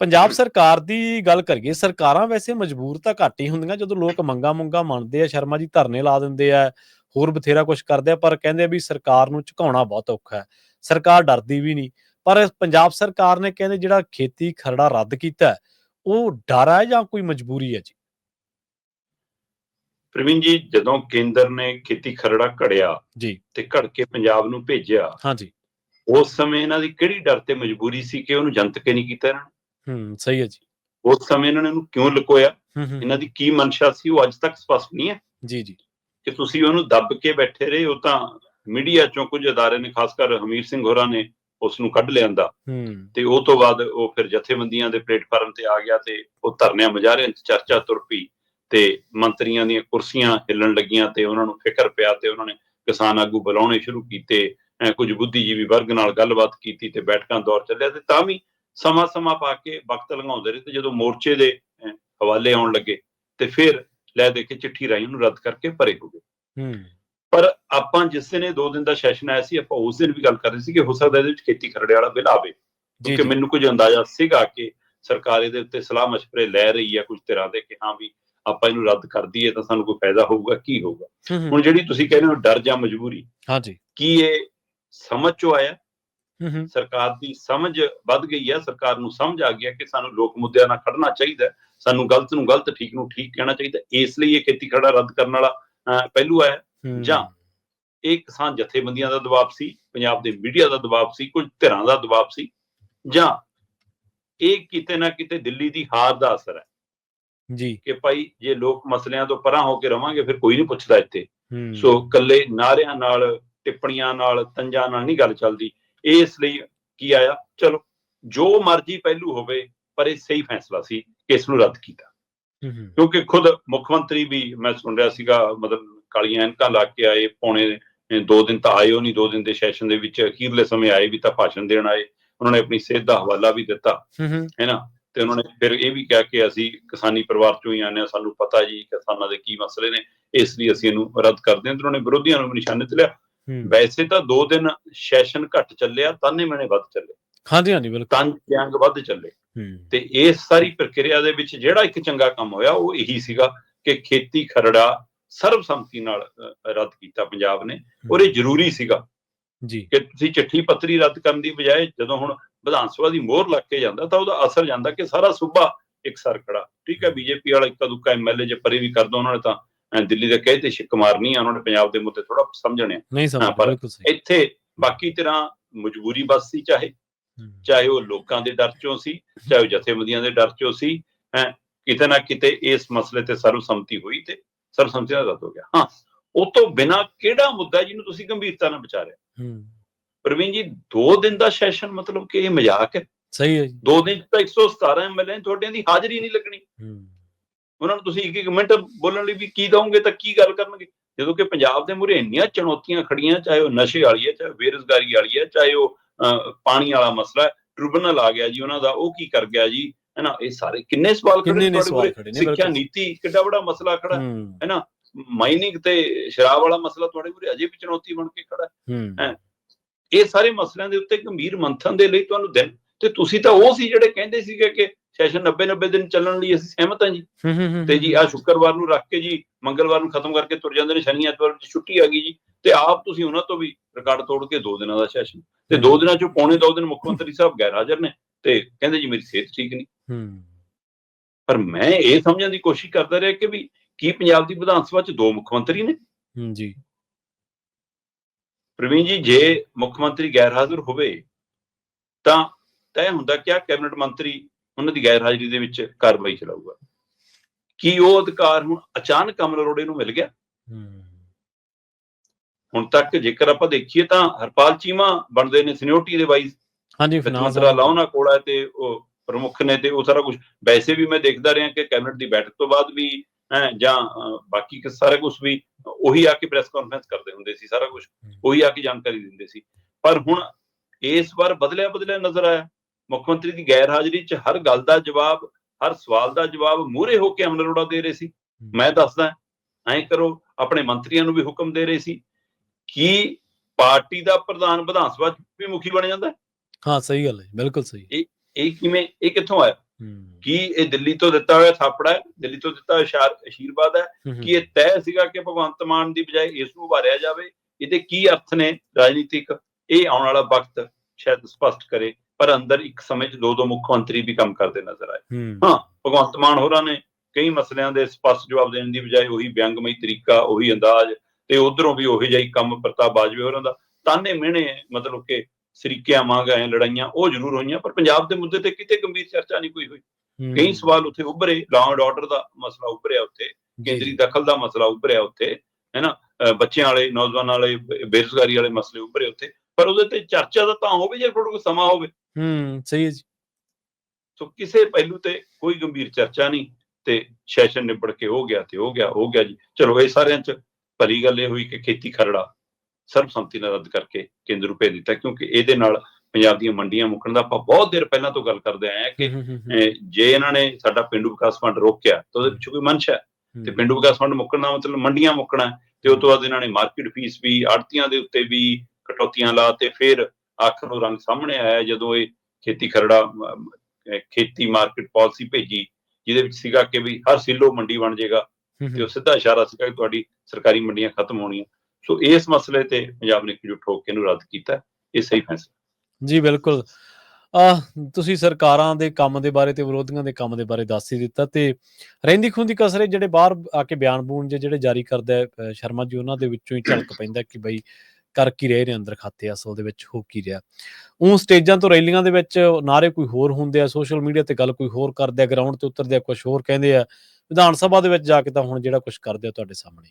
ਪੰਜਾਬ ਸਰਕਾਰ ਦੀ ਗੱਲ ਕਰੀਏ ਸਰਕਾਰਾਂ ਵੈਸੇ ਮਜਬੂਰ ਤਾਂ ਘੱਟ ਹੀ ਹੁੰਦੀਆਂ ਜਦੋਂ ਲੋਕ ਮੰਗਾ ਮੁੰਗਾ ਮੰਨਦੇ ਆ ਸ਼ਰਮਾ ਜੀ ਧਰਨੇ ਲਾ ਦਿੰਦੇ ਆ ਹੋਰ ਬਥੇਰਾ ਕੁਝ ਕਰਦੇ ਆ ਪਰ ਕਹਿੰਦੇ ਆ ਵੀ ਸਰਕਾਰ ਨੂੰ ਝੁਕਾਉਣਾ ਬਹੁਤ ਔਖਾ ਹੈ। ਸਰਕਾਰ ਡਰਦੀ ਵੀ ਨਹੀਂ। ਪਰ ਪੰਜਾਬ ਸਰਕਾਰ ਨੇ ਕਹਿੰਦੇ ਜਿਹੜਾ ਖੇਤੀ ਖਰੜਾ ਰੱਦ ਕੀਤਾ ਉਹ ਡਰ ਹੈ ਜਾਂ ਕੋਈ ਮਜਬੂਰੀ ਹੈ ਜੀ? ਪ੍ਰਵੀਨ ਜੀ ਜਦੋਂ ਕੇਂਦਰ ਨੇ ਖੇਤੀ ਖਰੜਾ ਘੜਿਆ ਜੀ। ਤੇ ਘੜ ਕੇ ਪੰਜਾਬ ਨੂੰ ਭੇਜਿਆ ਹਾਂਜੀ ਉਸ ਸਮੇਂ ਇਹਨਾਂ ਦੀ ਕਿਹੜੀ ਡਰ ਤੇ ਮਜਬੂਰੀ ਸੀ ਕਿ ਉਹਨੂੰ ਜਨਤਕ ਨਹੀਂ ਕੀਤਾ ਇਹਨਾਂ ਨੇ? ਹੂੰ ਸਹੀ ਹੈ ਜੀ। ਉਸ ਸਮੇਂ ਇਹਨਾਂ ਨੇ ਉਹਨੂੰ ਕਿਉਂ ਲੁਕੋਇਆ? ਇਹਨਾਂ ਦੀ ਕੀ ਮਨਸ਼ਾ ਸੀ ਉਹ ਅੱਜ ਤੱਕ ਸਪਸ਼ਟ ਨਹੀਂ ਹੈ। ਜੀ ਜੀ। ਕਿ ਤੁਸੀਂ ਉਹਨੂੰ ਦੱਬ ਕੇ ਬੈਠੇ ਰਹੇ ਉਹ ਤਾਂ ਮੀਡੀਆ ਚੋਂ ਕੁਝ ਅਦਾਰੇ ਨੇ ਖਾਸ ਕਰ ਹਮੀਰ ਸਿੰਘ ਹੋਰਾਂ ਨੇ ਉਸ ਨੂੰ ਕੱਢ ਲਿਆਂਦਾ ਹੂੰ। ਤੇ ਉਹ ਤੋਂ ਬਾਅਦ ਉਹ ਫਿਰ ਜਥੇਬੰਦੀਆਂ ਦੇ ਪਲੇਟਫਾਰਮ ਤੇ ਆ ਗਿਆ ਤੇ ਉਹ ਧਰਨਿਆਂ ਮੁਜ਼ਾਹਰਿਆਂ 'ਚ ਚਰਚਾ ਤੁਰ ਪਈ ਤੇ ਮੰਤਰੀਆਂ ਦੀਆਂ ਕੁਰਸੀਆਂ ਹਿੱਲਣ ਲੱਗੀਆਂ ਤੇ ਉਹਨਾਂ ਨੂੰ ਫਿਕਰ ਪਿਆ ਤੇ ਉਹਨਾਂ ਨੇ ਕਿਸਾਨ ਆਗੂ ਬੁਲਾਉਣੇ ਸ਼ੁਰੂ ਕੀਤੇ ਕੁਝ ਬੁੱਧੀਜੀਵੀ ਵਰਗ ਨਾਲ ਗੱਲਬਾਤ ਕੀਤੀ ਤੇ ਬੈਠਕਾਂ ਦੌਰ ਚੱਲਿਆ ਤੇ ਤਾਂ ਵੀ ਸਮਾਂ ਸਮਾਂ ਪਾ ਕੇ ਵਕਤ ਲੰਘਾਉਂਦੇ ਰਹੇ ਤੇ ਜਦੋਂ ਮੋਰਚੇ ਦੇ ਹਵਾਲੇ ਆਉਣ ਲੱਗੇ ਤੇ ਫਿਰ ਲੈ ਦੇ ਕੇ ਚਿੱਠੀ ਰਾਹੀਂ ਉਹਨੂੰ ਰੱਦ ਕਰਕੇ ਪਰੇ ਹੋ ਗਏ। ਹੂੰ। ਪਰ ਆਪਾਂ ਜਿਸ ਦਿਨ ਇਹ ਦੋ ਦਿਨ ਦਾ ਸੈਸ਼ਨ ਆਇਆ ਸੀ ਆਪਾਂ ਉਸ ਦਿਨ ਵੀ ਗੱਲ ਕਰ ਰਹੇ ਸੀ ਕਿ ਹੋ ਸਕਦਾ ਇਹਦੇ ਵਿੱਚ ਖੇਤੀ ਖਰੜੇ ਵਾਲਾ ਬਿੱਲ ਆਵੇ। ਕਿਉਂਕਿ ਮੈਨੂੰ ਕੁਝ ਅੰਦਾਜ਼ਾ ਸੀਗਾ ਕਿ ਸਰਕਾਰ ਇਹਦੇ ਉੱਤੇ ਸਲਾਹ ਮਸ਼ਵਰੇ ਲੈ ਰਹੀ ਹੈ ਕੁਝ ਤਰ੍ਹਾਂ ਦੇ ਕਿ ਹਾਂ ਵੀ ਆਪਾਂ ਇਹਨੂੰ ਰੱਦ ਕਰ ਦਈਏ ਤਾਂ ਸਾਨੂੰ ਕੋਈ ਫਾਇਦਾ ਹੋਊਗਾ ਕੀ ਹੋਊਗਾ। ਹੁਣ ਜਿਹੜੀ ਤੁਸੀਂ ਕਹਿੰਦੇ ਹੋ ਡਰ ਜਾਂ ਮਜਬੂਰੀ ਹਾਂਜੀ ਕੀ ਇਹ ਸਮਝ ਚੋਂ ਆਇਆ? ਸਰਕਾਰ ਦੀ ਸਮਝ ਵੱਧ ਗਈ ਹੈ ਸਰਕਾਰ ਨੂੰ ਸਮਝ ਆ ਗਿਆ ਕਿ ਸਾਨੂੰ ਲੋਕ ਮੁੱਦਿਆਂ ਨਾਲ ਖੜਨਾ ਚਾਹੀਦਾ ਸਾਨੂੰ ਗਲਤ ਨੂੰ ਗਲਤ ਠੀਕ ਨੂੰ ਠੀਕ ਕਹਿਣਾ ਚਾਹੀਦਾ। ਇਸ ਲਈ ਇਹ ਖੇਤੀ ਖੜਾ ਰੱਦ ਕਰਨ ਵਾਲਾ ਪਹਿਲੂ ਹੈ। ਜਾਂ ਇਹ ਕਿਸਾਨ ਜਥੇਬੰਦੀਆਂ ਦਾ ਦਬਾਅ ਸੀ ਪੰਜਾਬ ਦੇ ਮੀਡੀਆ ਦਾ ਦਬਾਅ ਸੀ ਕੁਝ ਧਿਰਾਂ ਦਾ ਦਬਾਅ ਸੀ ਜਾਂ ਇਹ ਕਿਤੇ ਨਾ ਕਿਤੇ ਦਿੱਲੀ ਦੀ ਹਾਰ ਦਾ ਅਸਰ ਹੈ ਜੀ। ਕਿ ਭਾਈ ਜੇ ਲੋਕ ਮਸਲਿਆਂ ਤੋਂ ਪਰਾਂ ਹੋ ਕੇ ਰਵਾਂਗੇ ਫਿਰ ਕੋਈ ਨਹੀਂ ਪੁੱਛਦਾ ਇੱਥੇ। ਸੋ ਕੱਲੇ ਨਾਰਿਆਂ ਨਾਲ ਟਿੱਪਣੀਆਂ ਨਾਲ ਤੰਜਾਂ ਨਾਲ ਨਹੀਂ ਗੱਲ ਚੱਲਦੀ। ਇਸ ਲਈ ਕੀ ਆਇਆ? ਚਲੋ ਜੋ ਮਰਜ਼ੀ ਪਹਿਲੂ ਹੋਵੇ ਪਰ ਇਹ ਸਹੀ ਫੈਸਲਾ ਸੀ ਕਿ ਇਸ ਨੂੰ ਰੱਦ ਕੀਤਾ। ਕਿਉਂਕਿ ਖੁਦ ਮੁੱਖ ਮੰਤਰੀ ਵੀ ਮੈਂ ਸੁਣ ਰਿਹਾ ਸੀਗਾ ਮਤਲਬ ਕਾਲੀਆਂ ਐਨਕਾਂ ਲਾ ਕੇ ਆਏ ਪੌਣੇ ਦੋ ਦਿਨ ਤਾਂ ਆਏ ਉਹ ਨਹੀਂ ਦੋ ਦਿਨ ਦੇ ਸੈਸ਼ਨ ਦੇ ਵਿੱਚ ਅਖੀਰਲੇ ਸਮੇਂ ਆਏ ਵੀ ਤਾਂ ਭਾਸ਼ਣ ਦੇਣ ਆਏ। ਉਹਨਾਂ ਨੇ ਆਪਣੀ ਸਿਹਤ ਦਾ ਹਵਾਲਾ ਵੀ ਦਿੱਤਾ ਹੂੰ ਨਾ? ਤੇ ਉਹਨਾਂ ਨੇ ਫਿਰ ਇਹ ਵੀ ਕਿਹਾ ਕਿ ਅਸੀਂ ਕਿਸਾਨੀ ਪਰਿਵਾਰ ਚੋਂ ਹੀ ਆਨੇ ਆ ਸਾਨੂੰ ਪਤਾ ਜੀ ਕਿਸਾਨਾਂ ਦੇ ਕੀ ਮਸਲੇ ਨੇ ਇਸ ਲਈ ਅਸੀਂ ਇਹਨੂੰ ਰੱਦ ਕਰਦੇ ਹਾਂ। ਤੇ ਉਹਨਾਂ ਨੇ ਵਿਰੋਧੀਆਂ ਨੂੰ ਨਿਸ਼ਾਨੇ ਤੇ ਲਿਆ। ਵੈਸੇ ਤਾਂ ਦੋ ਦਿਨ ਸੈਸ਼ਨ ਘੱਟ ਚੱਲਿਆ ਤਾਨੇ ਮੈਨੇ ਵੱਧ ਚੱਲੇ। ਹਾਂਜੀ ਹਾਂਜੀ ਬਿਲਕੁਲ। ਤੰਜ ਜੰਗ ਵੱਧ ਚੱਲੇ। ਤੇ ਇਸ ਸਾਰੀ ਪ੍ਰਕਿਰਿਆ ਦੇ ਵਿੱਚ ਜਿਹੜਾ ਇੱਕ ਚੰਗਾ ਕੰਮ ਹੋਇਆ ਉਹ ਇਹੀ ਸੀਗਾ ਕਿ ਖੇਤੀ ਖਰੜਾ ਸਰਬਸੰਮਤੀ ਨਾਲ ਰੱਦ ਕੀਤਾ ਪੰਜਾਬ ਨੇ। ਔਰ ਇਹ ਜ਼ਰੂਰੀ ਸੀਗਾ ਜੀ। ਕਿ ਤੁਸੀਂ ਚਿੱਠੀ ਪੱਤਰੀ ਰੱਦ ਕਰਨ ਦੀ ਬਜਾਏ ਜਦੋਂ ਹੁਣ ਵਿਧਾਨ ਸਭਾ ਦੀ ਮੋਹਰ ਲੱਗ ਕੇ ਜਾਂਦਾ ਤਾਂ ਉਹਦਾ ਅਸਰ ਜਾਂਦਾ ਕਿ ਸਾਰਾ ਸੂਬਾ ਇੱਕ ਸਰ ਖੜਾ। ਠੀਕ ਹੈ ਬੀਜੇਪੀ ਵਾਲਾ ਇੱਕਾ ਦੁੱਕਾ ਐਮਐਲਏ ਜੇ ਪਰੇ ਵੀ ਕਰ ਦੋ ਉਹਨਾਂ ਨੇ ਤਾਂ ਦਿੱਲੀ ਦੇ ਕਹੇ ਤੇ ਛਿੱਕ ਮਾਰਨੀ ਆ ਉਹਨਾਂ ਨੇ ਪੰਜਾਬ ਦੇ ਮੁੱਦੇ ਥੋੜਾ ਸਮਝਣੇ। ਨਹੀਂ ਸਮਝ ਪਰ ਇੱਥੇ ਬਾਕੀ ਤਰ੍ਹਾਂ ਮਜਬੂਰੀ ਬਸ ਸੀ ਚਾਹੇ। ਚਾਹੇ ਉਹ ਲੋਕਾਂ ਦੇ ਡਰ ਚੋਂ ਸੀ ਚਾਹੇ ਉਹ ਜਥੇਬੰਦੀਆਂ ਦੇ ਡਰ ਚੋਂ ਸੀ ਹੈ ਕਿਤੇ ਨਾ ਕਿਤੇ ਇਸ ਮਸਲੇ ਤੇ ਸਰਵਸੰਮਤੀ ਹੋਈ ਤੇ ਸਰਵਸੰਮਤੀ ਨਾਲ ਰੱਦ ਹੋ ਗਿਆ। ਹਾਂ ਉਹ ਤੋਂ ਬਿਨਾ ਕਿਹੜਾ ਮੁੱਦਾ ਜਿਹਨੂੰ ਤੁਸੀਂ ਗੰਭੀਰਤਾ ਨਾਲ ਵਿਚਾਰਿਆ? ਹੂੰ। ਪ੍ਰਵੀਨ ਜੀ ਦੋ ਦਿਨ ਦਾ ਸੈਸ਼ਨ ਮਤਲਬ ਕਿ ਇਹ ਮਜ਼ਾਕ ਹੈ। ਸਹੀ ਹੈ ਜੀ। ਦੋ ਦਿਨ 'ਚ ਤਾਂ 117 ਐਮਐਲਏ ਤੁਹਾਡਿਆਂ ਦੀ ਹਾਜ਼ਰੀ ਨਹੀਂ ਲੱਗਣੀ। ਹੂੰ। ਉਹਨਾਂ ਨੂੰ ਤੁਸੀਂ ਇੱਕ ਇੱਕ ਮਿੰਟ ਬੋਲਣ ਲਈ ਵੀ ਕੀ ਦਵੋਗੇ ਤਾਂ ਕੀ ਗੱਲ ਕਰਨਗੇ? ਜਦੋਂ ਕਿ ਪੰਜਾਬ ਦੇ ਮੂਹਰੇ ਇੰਨੀਆਂ ਚੁਣੌਤੀਆਂ ਖੜੀਆਂ ਚਾਹੇ ਉਹ ਨਸ਼ੇ ਵਾਲੀ ਹੈ ਚਾਹੇ ਬੇਰੁਜ਼ਗਾਰੀ ਵਾਲੀ ਹੈ ਚਾਹੇ ਉਹ ਪਾਣੀ ਵਾਲਾ ਮਸਲਾ ਹੈ ਟ੍ਰਿਬੂਨਲ ਆ ਗਿਆ ਜੀ ਉਹਨਾਂ ਦਾ ਉਹ ਕੀ ਕਰ ਗਿਆ ਜੀ? ਹੈਨਾ ਇਹ ਸਾਰੇ ਕਿੰਨੇ ਸਵਾਲ ਖੜੇ ਨੇ ਸਿੱਖਿਆ। ਨੀਤੀ ਕਿੱਡਾ ਵੱਡਾ ਮਸਲਾ ਖੜਾ ਹੈਨਾ? ਮਾਈਨਿੰਗ ਤੇ ਸ਼ਰਾਬ ਵਾਲਾ ਮਸਲਾ ਤੁਹਾਡੇ ਮੂਹਰੇ ਅਜੇ ਵੀ ਚੁਣੌਤੀ ਬਣ ਕੇ ਖੜਾ ਹੂੰ। ਇਹ ਸਾਰੇ ਮਸਲਿਆਂ ਦੇ ਉੱਤੇ ਗੰਭੀਰ ਮੰਥਨ ਦੇ ਲਈ ਤੁਹਾਨੂੰ ਦਿਨ। ਤੇ ਤੁਸੀਂ ਤਾਂ ਉਹ ਸੀ ਜਿਹੜੇ ਕਹਿੰਦੇ ਸੀਗੇ ਕਿ ਸੈਸ਼ਨ 90 90 ਦਿਨ ਚੱਲਣ ਲਈ ਅਸੀਂ ਸਹਿਮਤ ਹਾਂ ਜੀ। ਤੇ ਜੀ ਆ ਸ਼ੁੱਕਰਵਾਰ ਨੂੰ ਰੱਖ ਕੇ ਜੀ ਮੰਗਲਵਾਰ ਨੂੰ ਖਤਮ ਕਰਕੇ ਤੁਰ ਜਾਂਦੇ ਨੇ ਸ਼ਨੀ ਐਤਵਾਰ ਦੀ ਛੁੱਟੀ ਆ ਗਈ ਜੀ। ਤੇ ਆਪ ਤੁਸੀਂ ਉਹਨਾਂ ਤੋਂ ਵੀ ਰਿਕਾਰਡ ਤੋੜ ਕੇ ਦੋ ਦਿਨਾਂ ਦਾ ਸੈਸ਼ਨ। ਤੇ ਦੋ ਦਿਨਾਂ ਚੋਂ ਪੌਣੇ ਦੋ ਦਿਨ ਮੁੱਖ ਮੰਤਰੀ ਸਾਹਿਬ ਗੈਰ ਹਾਜ਼ਰ ਨੇ ਤੇ ਕਹਿੰਦੇ ਜੀ ਮੇਰੀ ਸਿਹਤ ਠੀਕ ਨਹੀਂ। ਹੂੰ। ਪਰ ਮੈਂ ਇਹ ਸਮਝਣ ਦੀ ਕੋਸ਼ਿਸ਼ ਕਰਦਾ ਰਿਹਾ ਕਿ ਵੀ ਕੀ ਪੰਜਾਬ ਦੀ ਵਿਧਾਨ ਸਭਾ 'ਚ ਦੋ ਮੁੱਖ ਮੰਤਰੀ ਨੇ? ਜੀ। ਪ੍ਰਵੀਨ ਜੀ ਜੇ ਮੁੱਖ ਮੰਤਰੀ ਗੈਰ ਹਾਜ਼ਰ ਹੋਵੇ ਤਾਂ ਤੈਅ ਹੁੰਦਾ ਕਿ ਕੈਬਨਿਟ ਮੰਤਰੀ ਉਹਨਾਂ ਦੀ ਗੈਰ ਹਾਜ਼ਰੀ ਦੇ ਵਿੱਚ ਕਾਰਵਾਈ ਚਲਾਊਗਾ। ਕੀ ਉਹ ਅਧਿਕਾਰ ਹੁਣ ਅਚਾਨਕ ਕਮਲ ਅਰੋੜੇ ਨੂੰ ਮਿਲ ਗਿਆ? ਹੁਣ ਤੱਕ ਜੇਕਰ ਆਪਾਂ ਦੇਖੀਏ ਤਾਂ ਹਰਪਾਲ ਚੀਮਾ ਬਣਦੇ ਨੇ ਸੀਨੀਅਰਟੀ ਦੇ ਵਾਈਸ ਹਾਂਜੀ ਫਾਈਨਾਂਸ ਮੰਤਰਾ ਲਾਉਣਾ ਕੋਲ ਹੈ ਤੇ ਉਹ ਪ੍ਰਮੁੱਖ ਨੇ ਤੇ ਉਹ ਸਾਰਾ ਕੁਝ ਵੈਸੇ ਵੀ ਮੈਂ ਦੇਖਦਾ ਰਿਹਾ ਕਿ ਕੈਬਨਿਟ ਦੀ ਬੈਠਕ ਤੋਂ ਬਾਅਦ ਵੀ ਹੈਂ, ਜਾਂ ਬਾਕੀ ਕਿ ਸਾਰਾ ਕੁਝ ਵੀ ਉਹੀ ਆ ਕੇ ਪ੍ਰੈਸ ਕਾਨਫਰੰਸ ਕਰਦੇ ਹੁੰਦੇ ਸੀ ਸਾਰਾ ਕੁਝ ਉਹੀ ਆ ਕੇ ਜਾਣਕਾਰੀ ਦਿੰਦੇ ਸੀ। ਪਰ ਹੁਣ ਇਸ ਵਾਰ ਬਦਲਿਆ ਬਦਲਿਆ ਨਜ਼ਰ ਆਇਆ। ਮੁੱਖ ਮੰਤਰੀ ਦੀ ਗੈਰ ਹਾਜ਼ਰੀ 'ਚ ਹਰ ਗੱਲ ਦਾ ਜਵਾਬ ਹਰ ਸਵਾਲ ਦਾ ਜਵਾਬ ਮੂਹਰੇ ਹੋ ਕੇ ਅਮਨ ਅਰੋੜਾ ਦੇ ਰਹੇ ਸੀ। ਮੈਂ ਦੱਸਦਾ ਐਂ ਕਰੋ ਆਪਣੇ ਮੰਤਰੀਆਂ ਨੂੰ ਵੀ ਹੁਕਮ ਦੇ ਰਹੇ ਸੀ ਕੀ ਪਾਰਟੀ ਦਾ ਪ੍ਰਧਾਨ ਵਿਧਾਨ ਸਭਾ ਵੀ ਮੁਖੀ ਬਣ ਜਾਂਦਾ ਹੈ? ਸਹੀ ਗੱਲ ਹੈ ਬਿਲਕੁਲ ਸਹੀ ਇਹ ਕਿਵੇਂ ਇਹ ਕਿੱਥੋਂ ਆਇਆ? ਕੀ ਇਹ ਦਿੱਲੀ ਤੋਂ ਦਿੱਤਾ ਹੋਇਆ ਥਾਪੜਾ ਹੈ ਦਿੱਲੀ ਤੋਂ ਦਿੱਤਾ ਹੋਇਆ ਅਸ਼ਾਰ- ਅਸ਼ੀਰਵਾਦ ਹੈ ਹੂੰ, ਕਿ ਇਹ ਤੈਅ ਸੀਗਾ ਕਿ ਭਗਵੰਤ ਮਾਨ ਦੀ ਬਜਾਏ ਇਸ ਨੂੰ ਉਭਾਰਿਆ ਜਾਵੇ ਇਹਦੇ ਕੀ ਅਰਥ ਨੇ ਰਾਜਨੀਤਿਕ? ਇਹ ਆਉਣ ਵਾਲਾ ਵਕਤ ਸ਼ਾਇਦ ਸਪਸ਼ਟ ਕਰੇ। ਪਰ ਅੰਦਰ ਇੱਕ ਸਮੇਂ 'ਚ ਦੋ ਦੋ ਮੁੱਖ ਮੰਤਰੀ ਵੀ ਕੰਮ ਕਰਦੇ ਨਜ਼ਰ ਆਏ। ਹੂੰ। ਭਗਵੰਤ ਮਾਨ ਹੋਰਾਂ ਨੇ ਕਈ ਮਸਲਿਆਂ ਦੇ ਸਪਸ਼ਟ ਜਵਾਬ ਦੇਣ ਦੀ ਬਜਾਏ ਉਹੀ ਵਿਅੰਗਮਈ ਤਰੀਕਾ ਉਹੀ ਅੰਦਾਜ਼ ਤੇ ਉਧਰੋਂ ਵੀ ਉਹੀ ਜਿਹੀ ਕੰਮ ਪ੍ਰਤਾਪ ਬਾਜਵੇ ਹੋਰਾਂ ਦਾ। ਤਾਨੇ ਮਿਹਣੇ ਮਤਲਬ ਕਿ ਸਰੀਕਿਆਂ ਮੰਗਾਂ ਲੜਾਈਆਂ ਉਹ ਜ਼ਰੂਰ ਹੋਈਆਂ ਪਰ ਪੰਜਾਬ ਦੇ ਮੁੱਦੇ ਤੇ ਕਿਤੇ ਗੰਭੀਰ ਚਰਚਾ ਨਹੀਂ ਕੋਈ ਹੋਈ। ਕਈ ਸਵਾਲ ਉੱਥੇ ਉੱਭਰੇ ਲਾਅ ਐਂਡ ਆਰਡਰ ਦਾ ਮਸਲਾ ਉੱਭਰਿਆ ਉੱਥੇ ਕੇਂਦਰੀ ਦਖਲ ਦਾ ਮਸਲਾ ਉੱਭਰਿਆ ਉੱਥੇ ਹੈਨਾ? ਬੱਚਿਆਂ ਵਾਲੇ ਨੌਜਵਾਨਾਂ ਵਾਲੇ ਬੇਰੁਜ਼ਗਾਰੀ ਵਾਲੇ ਮਸਲੇ ਉੱਭਰੇ ਉੱਥੇ। ਪਰ ਉਹਦੇ ਤੇ ਚਰਚਾ ਦਾ ਤਾਂ ਹੋਵੇ ਜੇ ਤੁਹਾਡੇ ਕੋਲ ਸਮਾਂ ਹੋਵੇ। ਹੂੰ ਸਹੀ ਹੈ ਜੀ। ਸੋ ਕਿਸੇ ਪਹਿਲੂ ਤੇ ਕੋਈ ਗੰਭੀਰ ਚਰਚਾ ਨਹੀਂ ਤੇ ਸੈਸ਼ਨ ਨਿਬੜ ਕੇ ਹੋ ਗਿਆ ਤੇ ਹੋ ਗਿਆ ਹੋ ਗਿਆ ਜੀ। ਚਲੋ ਇਹ ਸਾਰਿਆਂ ਚ ਭਲੀ ਗੱਲ ਇਹ ਹੋਈ ਕਿ ਖੇਤੀ ਖਰੜਾ ਸਰਬਸੰਮਤੀ ਨਾਲ ਰੱਦ ਕਰਕੇ ਕੇਂਦਰ ਨੂੰ ਭੇਜ ਦਿੱਤਾ ਕਿਉਂਕਿ ਇਹਦੇ ਨਾਲ ਪੰਜਾਬ ਦੀਆਂ ਮੰਡੀਆਂ ਮੁੱਕਣ ਦਾ ਆਪਾਂ ਬਹੁਤ ਦੇਰ ਪਹਿਲਾਂ ਤੋਂ ਗੱਲ ਕਰਦੇ ਆਏ ਹਾਂ ਕਿ ਜੇ ਇਹਨਾਂ ਨੇ ਸਾਡਾ ਪਿੰਡੂ ਵਿਕਾਸ ਫੰਡ ਰੋਕਿਆ ਤਾਂ ਉਹਦੇ ਪਿੱਛੇ ਕੋਈ ਮਨਸ਼ਾ ਹੈ। ਤੇ ਪਿੰਡੂ ਵਿਕਾਸ ਫੰਡ ਮੁੱਕਣ ਦਾ ਮਤਲਬ ਮੰਡੀਆਂ ਮੁੱਕਣਾ ਤੇ ਉਸ ਤੋਂ ਬਾਅਦ ਇਹਨਾਂ ਨੇ ਮਾਰਕੀਟ ਫੀਸ ਵੀ ਆੜਤੀਆਂ ਦੇ ਉੱਤੇ ਵੀ ਕਟੌਤੀਆਂ ਲਾ ਤੇ ਫਿਰ ਆਖਰ ਨੂੰ ਰੰਗ ਸਾਹਮਣੇ ਆਇਆ ਜਦੋਂ ਇਹ ਖੇਤੀ ਖਰੜਾ ਖੇਤੀ ਮਾਰਕੀਟ ਪਾਲਿਸੀ ਭੇਜੀ ਜਿਹਦੇ ਵਿੱਚ ਸੀਗਾ ਕਿ ਵੀ ਹਰ ਸਿੱਲੋ ਮੰਡੀ ਬਣ ਜਾਏਗਾ ਤੇ ਉਹ ਸਿੱਧਾ ਇਸ਼ਾਰਾ ਸੀਗਾ ਕਿ ਤੁਹਾਡੀ ਸਰਕਾਰੀ ਮੰਡੀਆਂ ਖਤਮ ਹੋਣੀਆਂ। ਸੋ ਇਸ ਮਸਲੇ ਤੇ ਪੰਜਾਬ ਨੇ ਇਕਜੁੱਟ ਹੋ ਕੇ ਇਹਨੂੰ ਰੱਦ ਕੀਤਾ। ਇਹ ਸਹੀ ਫੈਸਲਾ। ਜੀ ਬਿਲਕੁਲ। ਆ ਤੁਸੀਂ ਸਰਕਾਰਾਂ ਦੇ ਕੰਮ ਦੇ ਬਾਰੇ ਤੇ ਵਿਰੋਧੀਆਂ ਦੇ ਕੰਮ ਦੇ ਬਾਰੇ ਦੱਸ ਹੀ ਦਿੱਤਾ ਤੇ ਰਹਿੰਦੀ ਖੁੰਦੀ ਕਸਰੇ ਜਿਹੜੇ ਬਾਹਰ ਆ ਕੇ ਬਿਆਨ ਬੂਨ ਜਿਹੇ ਜਿਹੜੇ ਜਾਰੀ ਕਰਦਾ ਸ਼ਰਮਾ ਜੀ ਉਹਨਾਂ ਦੇ ਵਿੱਚੋਂ ਹੀ ਝਲਕ ਪੈਂਦਾ ਕਿ ਬਈ ਕਰ ਕੀ ਰਹੇ ਨੇ ਅੰਦਰ ਖਾਤੇ, ਅਸਲ ਦੇ ਵਿੱਚ ਹੋ ਕੀ ਰਿਹਾ। ਉਹ ਸਟੇਜਾਂ ਤੋਂ ਰੈਲੀਆਂ ਦੇ ਵਿੱਚ ਨਾਰੇ ਕੋਈ ਹੋਰ ਹੁੰਦੇ ਆ, ਸੋਸ਼ਲ ਮੀਡੀਆ ਤੇ ਗੱਲ ਕੋਈ ਹੋਰ ਕਰਦੇ ਆ, ਗਰਾਊਂਡ ਤੇ ਉਤਰਦੇ ਆ ਕੁਝ ਹੋਰ ਕਹਿੰਦੇ ਆ। ਵਿਧਾਨ ਸਭਾ ਦੇ ਵਿੱਚ ਜਾ ਕੇ ਤਾਂ ਹੁਣ ਜਿਹੜਾ ਕੁਝ ਕਰਦੇ ਆ ਤੁਹਾਡੇ ਸਾਹਮਣੇ